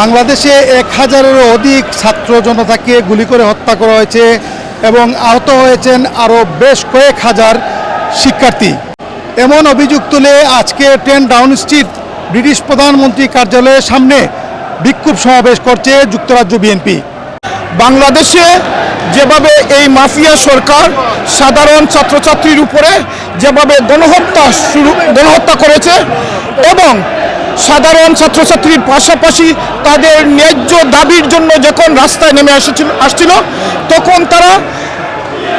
বাংলাদেশে এক হাজারেরও অধিক ছাত্র জনতাকে গুলি করে হত্যা করা হয়েছে এবং আহত হয়েছেন আরও বেশ কয়েক হাজার শিক্ষার্থী। এমন অভিযোগ তুলে আজকে টেন ডাউন স্ট্রিট ব্রিটিশ প্রধানমন্ত্রী কার্যালয়ের সামনে বিক্ষোভ সমাবেশ করছে যুক্তরাজ্য বিএনপি। বাংলাদেশে যেভাবে এই মাফিয়া সরকার সাধারণ ছাত্রছাত্রীর উপরে যেভাবে গণহত্যা শুরু গণহত্যা করেছে এবং সাধারণ ছাত্রছাত্রীর পাশাপাশি তাদের ন্যায্য দাবির জন্য যখন রাস্তায় নেমে এসেছিল, আসছিল, তখন তারা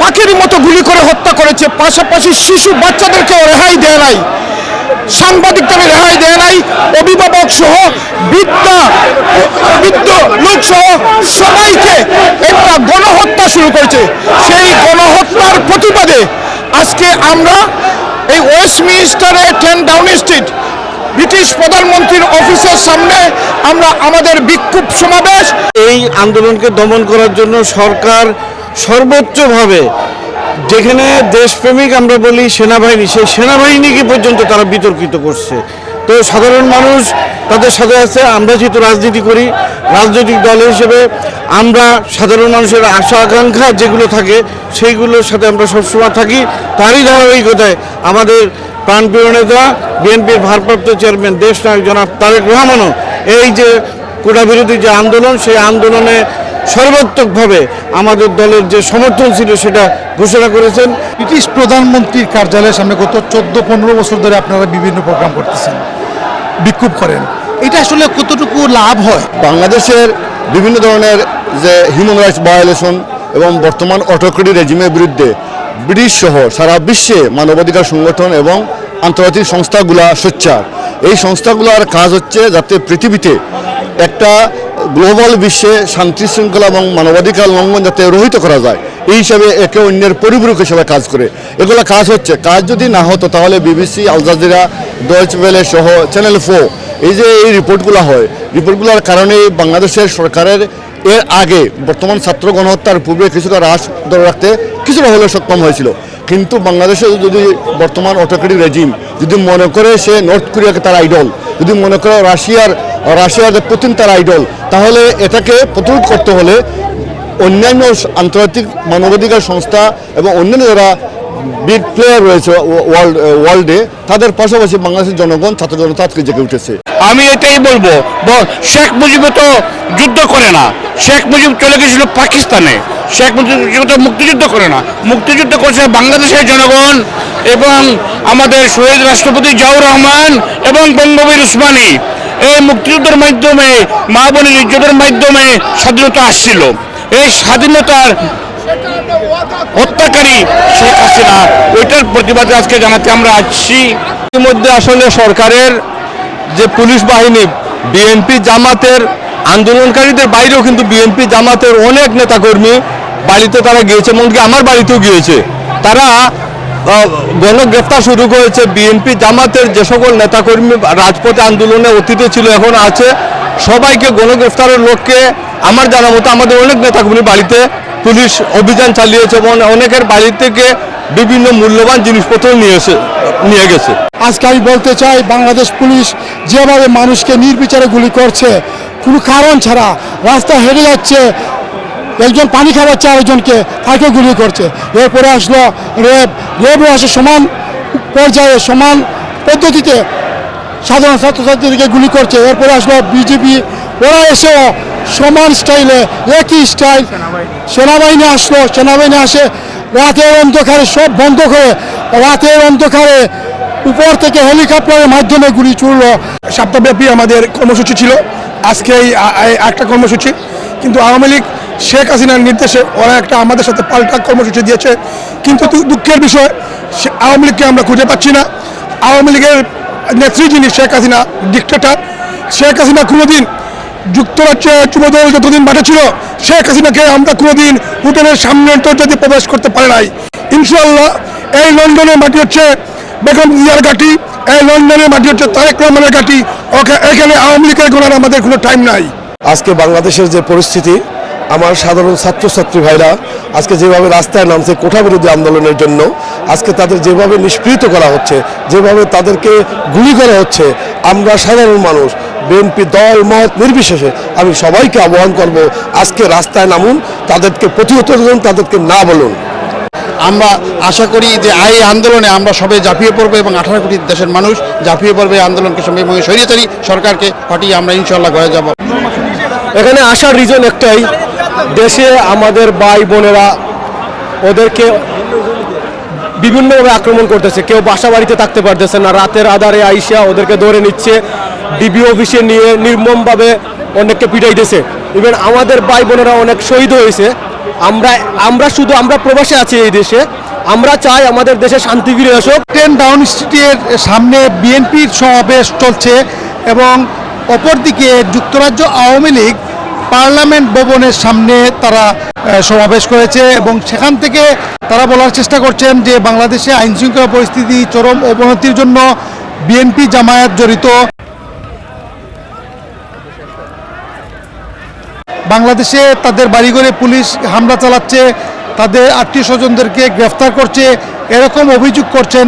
পাখির মতো গুলি করে হত্যা করেছে। পাশাপাশি শিশু বাচ্চাদেরকেও রেহাই দেয় নাই। সাংবাদিকদের রেহাই দেয় নাই। অভিভাবক সহ বৃদ্ধা, বৃদ্ধ লোক সহ সবাইকে একটা গণহত্যা শুরু করেছে। সেই গণহত্যার প্রতিবাদে আজকে আমরা এই ওয়েস্টমিনিস্টারে টেন ডাউন স্ট্রিট ব্রিটিশ প্রধানমন্ত্রীর অফিসের সামনে আমরা আমাদের বিক্ষোভ সমাবেশ। এই আন্দোলনকে দমন করার জন্য সরকার সর্বোচ্চভাবে যেখানে দেশপ্রেমিক আমরা বলি সেনাবাহিনী, সেই সেনাবাহিনীকে পর্যন্ত তারা বিতর্কিত করছে? তো সাধারণ মানুষ তাদের সাথে আছে, আমরা যেহেতু রাজনীতি করি, রাজনৈতিক দল হিসেবে আমরা সাধারণ মানুষের আশা, আকাঙ্ক্ষা যেগুলো থাকে, সেইগুলোর সাথে আমরা সবসময় থাকি। তারই ধারাবাহিকতায় আমাদের প্রাণপ্রিয় নেতা বিএনপির ভারপ্রাপ্ত চেয়ারম্যান দেশ নায়ক জনাব তারেক রহমানও এই যে কোটা বিরোধী যে আন্দোলন সেই আন্দোলনে সর্বাত্মকভাবে আমাদের দলের যে সমর্থন ছিল সেটা ঘোষণা করেছেন। ব্রিটিশ প্রধানমন্ত্রীর কার্যালয়ের সামনে গত চোদ্দ পনেরো বছর ধরে আপনারা বিভিন্ন প্রোগ্রাম করতেছেন বিক্ষোভ করেন। এটা আসলে কতটুকু লাভ হয়? বাংলাদেশের বিভিন্ন ধরনের যে হিউম্যান রাইটস ভায়োলেশন এবং বর্তমান অটোক্রেটি রেজিমের বিরুদ্ধে ব্রিটিশ সহ সারা বিশ্বে মানবাধিকার সংগঠন এবং আন্তর্জাতিক সংস্থাগুলা সোচ্চার। এই সংস্থাগুলোর কাজ হচ্ছে যাতে পৃথিবীতে একটা গ্লোবাল বিশ্বে শান্তি শৃঙ্খলা এবং মানবাধিকার লঙ্ঘন যাতে রহিত করা যায়, এই হিসাবে একে অন্যের পরিপূরক হিসাবে কাজ করে। এগুলো কাজ হচ্ছে, কাজ যদি না হতো তাহলে BBC, Al Jazeera, Deutsche Welle সহ চ্যানেল ফো এই যে এই রিপোর্টগুলো হয়, রিপোর্টগুলোর কারণে বাংলাদেশের সরকারের এর আগে বর্তমান ছাত্র গণহত্যার পূর্বে কিছুটা হ্রাস ধরে রাখতে কিছুটা হলেও সক্ষম হয়েছিল। কিন্তু বাংলাদেশে যদি বর্তমান অটোক্রেটিক রেজিম যদি মনে করে সে নর্থ কোরিয়াকে তার আইডল যদি মনে করে রাশিয়ার রাশিয়ার পুতিন তার আইডল তাহলে এটাকে প্রতিরোধ করতে হলে অন্যান্য আন্তর্জাতিক মানবাধিকার সংস্থা এবং অন্যান্য যারা বিগ প্লেয়ার রয়েছে ওয়ার্ল্ড ওয়ার্ল্ডে তাদের পাশাপাশি বাংলাদেশের জনগণ, ছাত্র জনতা আজকে জেগে উঠেছে। আমি এটাই বলব শেখ মুজিব তো যুদ্ধ করে না। শেখ মুজিব চলে গেছিল পাকিস্তানে। শেখ মুজিব তো মুক্তিযুদ্ধ করে না। মুক্তিযুদ্ধ করছে বাংলাদেশের জনগণ এবং আমাদের শহীদ রাষ্ট্রপতি জিয়াউর রহমান এবং বঙ্গবীর উসমানী। এই মুক্তিযুদ্ধের মাধ্যমে মা বোনের ইজ্জতের মাধ্যমে স্বাধীনতা আসছিল। এই স্বাধীনতার হত্যাকারী শেখ হাসিনা, ওইটার প্রতিবাদে আজকে জানাতে আমরা আসছি। ইতিমধ্যে আসলে সরকারের যে পুলিশ বাহিনী বিএনপি জামাতের আন্দোলনকারীদের বাইরেও কিন্তু বিএনপি জামাতের অনেক নেতাকর্মী বাড়িতে তারা গিয়েছে, এমনকি আমার বাড়িতেও গিয়েছে। তারা গণগ্রেফতার শুরু করেছে। বিএনপি জামাতের যে সকল নেতাকর্মী রাজপথে আন্দোলনে অতীতে ছিল, এখন আছে। সবাইকে গণগ্রেফতারের লক্ষ্যে আমার জানা মতো আমাদের অনেক নেতাকর্মী বাড়িতে পুলিশ অভিযান চালিয়েছে এবং অনেকের বাড়ি থেকে বিভিন্ন মূল্যবান জিনিসপত্র নিয়েছে নিয়ে গেছে। আজকে আমি বলতে চাই, বাংলাদেশ পুলিশ যেভাবে মানুষকে নির্বিচারে গুলি করছে, কোনো কারণ ছাড়া রাস্তা হেঁটে যাচ্ছে, একজন পানি খাওয়াচ্ছে আরেকজনকে তাকে গুলি করছে। এরপরে আসলো রেপ রেপও আসে সমান পর্যায়ে, সমান পদ্ধতিতে সাধারণ ছাত্রছাত্রীদেরকে গুলি করছে। এরপরে আসলো বিজেপি ওরা এসেও সমান স্টাইলে, একই স্টাইল। সেনাবাহিনী আসলো, সেনাবাহিনী আসে, রাতের অন্ধকারে সব বন্ধ করে, রাতের অন্ধকারে উপর থেকে হেলিকপ্টারের মাধ্যমে গুলি ছুড়লো। সপ্তাহব্যাপী আমাদের কর্মসূচি ছিল। আজকে এই একটা কর্মসূচি। কিন্তু আওয়ামী লীগ, শেখ হাসিনার নির্দেশে ওরা একটা আমাদের সাথে পাল্টা কর্মসূচি দিয়েছে। কিন্তু দুঃখের বিষয় আওয়ামী লীগকে আমরা খুঁজে পাচ্ছি না। আওয়ামী লীগের নেত্রী যিনি শেখ হাসিনা ডিক্টেটার শেখ হাসিনা কোনোদিন যুক্তরাজ্যে যুবদল যতদিন মাঠে ছিল, শেখ হাসিনাকে আমরা কোনোদিন হোটেলের সামনে যদি প্রবেশ করতে পারে নাই। ইনশাল্লাহ এই লন্ডনের মাটি হচ্ছে বেগম জিয়ার ঘাটি, এই লন্ডনের মাটি হচ্ছে তারেক রহমানের ঘাটি ওকে এখানে আওয়ামী লীগের গোনার আমাদের কোনো টাইম নাই। আজকে বাংলাদেশের যে পরিস্থিতি, আমার সাধারণ ছাত্রছাত্রী ভাইরা, আজকে যেভাবে রাস্তায় নামছে কোঠা বিরোধী আন্দোলনের জন্য, আজকে তাদের যেভাবে নিষ্পৃত করা হচ্ছে, যেভাবে তাদেরকে গুলি করা হচ্ছে, আমরা সাধারণ মানুষ বিএনপি দল মত নির্বিশেষে আমি সবাইকে আহ্বান করব আজকে রাস্তায় নামুন তাদেরকে প্রতিহত করুন তাদেরকে না বলুন। আমরা আশা করি যে এই আন্দোলনে আমরা সবাই ঝাঁপিয়ে পড়ব এবং আঠারো কোটি দেশের মানুষ ঝাঁপিয়ে পড়বে আন্দোলনকে সঙ্গে এবং স্বৈরাচারী সরকারকে হটিয়ে আমরা ইনশাল্লাহ ঘরে যাব। এখানে আসার রিজন একটাই দেশে আমাদের ভাই বোনেরা ওদেরকে বিভিন্নভাবে আক্রমণ করতেছে। কেউ বাসা বাড়িতে থাকতে পারতেছে না। রাতের আধারে আইসা ওদেরকে ধরে নিচ্ছে। ডিবি অফিসে নিয়ে নির্মমভাবে অনেককে পিটাইতেছে। ইভেন আমাদের ভাই বোনেরা অনেক শহীদ হয়েছে। আমরা আমরা শুধু আমরা প্রবাসে আছি এই দেশে। আমরা চাই আমাদের দেশে শান্তি ফিরে আসুক। টেন ডাউন স্ট্রিটের সামনে বিএনপির সমাবেশ চলছে এবং অপরদিকে যুক্তরাজ্য আওয়ামী লীগ পার্লামেন্ট ভবনের সামনে তারা সমাবেশ করেছে এবং সেখান থেকে তারা বলার চেষ্টা করছেন যে বাংলাদেশে আইনশৃঙ্খলা পরিস্থিতি চরম অবনতির জন্য বিএনপি জামায়াত জড়িত। বাংলাদেশে তাদের বাড়িঘরে পুলিশ হামলা চালাচ্ছে, তাদের আত্মীয় স্বজনদেরকে গ্রেফতার করছে, এরকম অভিযোগ করছেন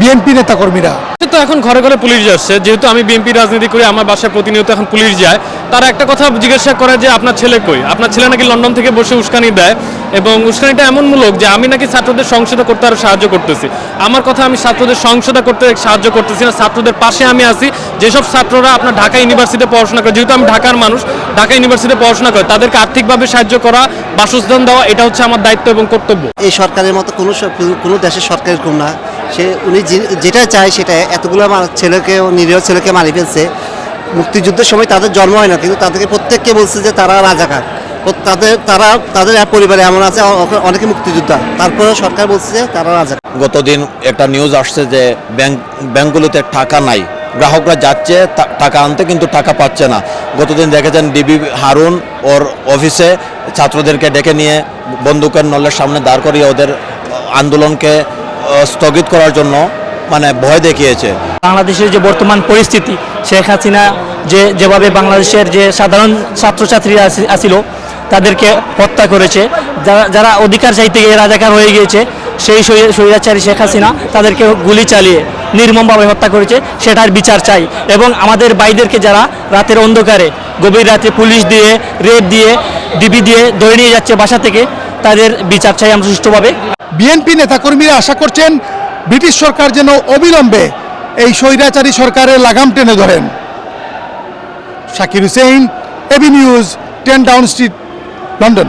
বিএনপি নেতাকর্মীরা। তো এখন ঘরে ঘরে পুলিশ যাচ্ছে যেহেতু আমি বিএনপি রাজনীতি করি আমার বাসায় প্রতিনিয়ত এখন পুলিশ যায় তারা একটা কথা জিজ্ঞাসা করে যে আপনার ছেলে কই? আপনার ছেলে নাকি লন্ডন থেকে বসে উস্কানি দেয় এবং উস্কানিটা এমন মূলক যে আমি নাকি ছাত্রদের সংসদা করতে আরও সাহায্য করতেছি। আমার কথা আমি ছাত্রদের সংসদা করতে সাহায্য করতেছি না ছাত্রদের পাশে আমি আছি। যেসব ছাত্ররা আপনার ঢাকা ইউনিভার্সিটিতে পড়াশোনা করে যেহেতু আমি ঢাকার মানুষ ঢাকা ইউনিভার্সিটিতে পড়াশোনা করে তাদেরকে আর্থিকভাবে সাহায্য করা বাসস্থান দেওয়া এটা হচ্ছে আমার দায়িত্ব এবং কর্তব্য। এই সরকারের মতো কোনো কোনো দেশের সরকারের এরকম না। সে উনি যেটা চায় সেটা, এতগুলো ছেলেকে নিরীহ ছেলেকে মারি ফেলছে। মুক্তিযুদ্ধের সময় তাদের জন্ম হয় না, কিন্তু তাদেরকে প্রত্যেককে বলছে যে তারা রাজাকার। তাদের, তারা, তাদের পরিবারে এমন আছে অনেকে মুক্তিযোদ্ধা। তারপরে সরকার বলছে যে তারা রাজাকার। গতদিন একটা নিউজ আসছে যে ব্যাংক ব্যাংকগুলোতে টাকা নাই। গ্রাহকরা যাচ্ছে টাকা আনতে কিন্তু টাকা পাচ্ছে না। গতদিন দেখেছেন ডিবি হারুন ওর অফিসে ছাত্রদেরকে ডেকে নিয়ে বন্দুকের নলের সামনে দাঁড় করিয়ে ওদের আন্দোলনকে স্থগিত করার জন্য মানে ভয় দেখিয়েছে। বাংলাদেশের যে বর্তমান পরিস্থিতি, শেখ হাসিনা যে যেভাবে বাংলাদেশের যে সাধারণ ছাত্রছাত্রীরা আছিল তাদেরকে হত্যা করেছে। যারা যারা অধিকার চাইতে গিয়ে রাজাকার হয়ে গিয়েছে, সেই স্বৈ- স্বৈরাচারী শেখ হাসিনা তাদেরকে গুলি চালিয়ে নির্মমভাবে হত্যা করেছে, সেটার বিচার চাই। এবং আমাদের বাইদেরকে যারা রাতের অন্ধকারে, গভীর রাতে পুলিশ দিয়ে রেড দিয়ে, ডিবি দিয়ে ধরে নিয়ে যাচ্ছে বাসা থেকে তাদের বিচার চাই আমরা সুষ্ঠুভাবে। বিএনপি নেতাকর্মীরা আশা করছেন ব্রিটিশ সরকার যেন অবিলম্বে এই স্বৈরাচারী সরকারের লাগাম টেনে ধরেন। Shakir Hussain AB news, ten downing street, London.